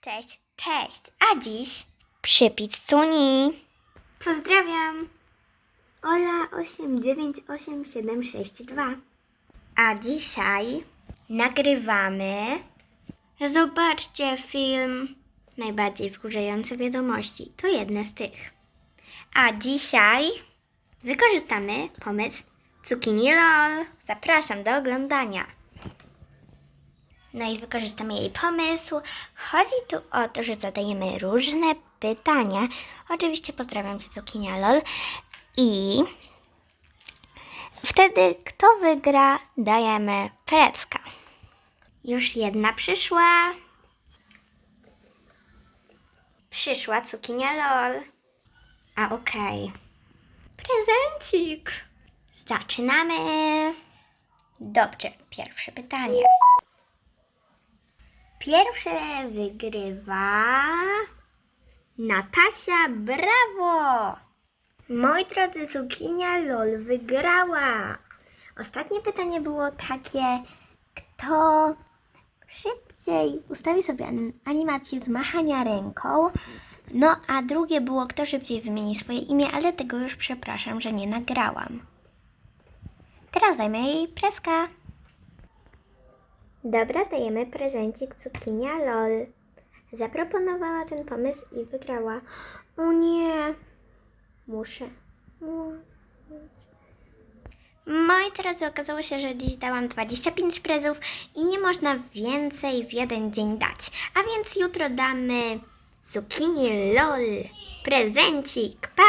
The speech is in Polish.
Cześć, cześć. A dziś przy pizzuni. Pozdrawiam. Ola 898762. A dzisiaj nagrywamy. Zobaczcie film Najbardziej wkurzające wiadomości. To jedne z tych. A dzisiaj wykorzystamy pomysł Cukinii LOL. Zapraszam do oglądania. No i wykorzystamy jej pomysł. Chodzi tu o to, że zadajemy różne pytania. Oczywiście pozdrawiam cię Cukinia LOL. I wtedy kto wygra, dajemy precka. Już jedna przyszła. Przyszła Cukinia LOL. A okej. Prezencik. Zaczynamy. Dobrze, pierwsze pytanie. Pierwsze wygrywa Natasia, brawo! Moi drodzy, Zukinia LOL wygrała. Ostatnie pytanie było takie, kto szybciej ustawi sobie an- animację z machania ręką. No, a drugie było, kto szybciej wymieni swoje imię, ale tego już przepraszam, że nie nagrałam. Teraz dajmy jej preska. Dobra, dajemy prezencik Cukinia LOL. Zaproponowała ten pomysł i wygrała. O nie, muszę. Moi drodzy, okazało się, że dziś dałam 25 prezów i nie można więcej w jeden dzień dać. A więc jutro damy Cukinii LOL prezencik. Pa!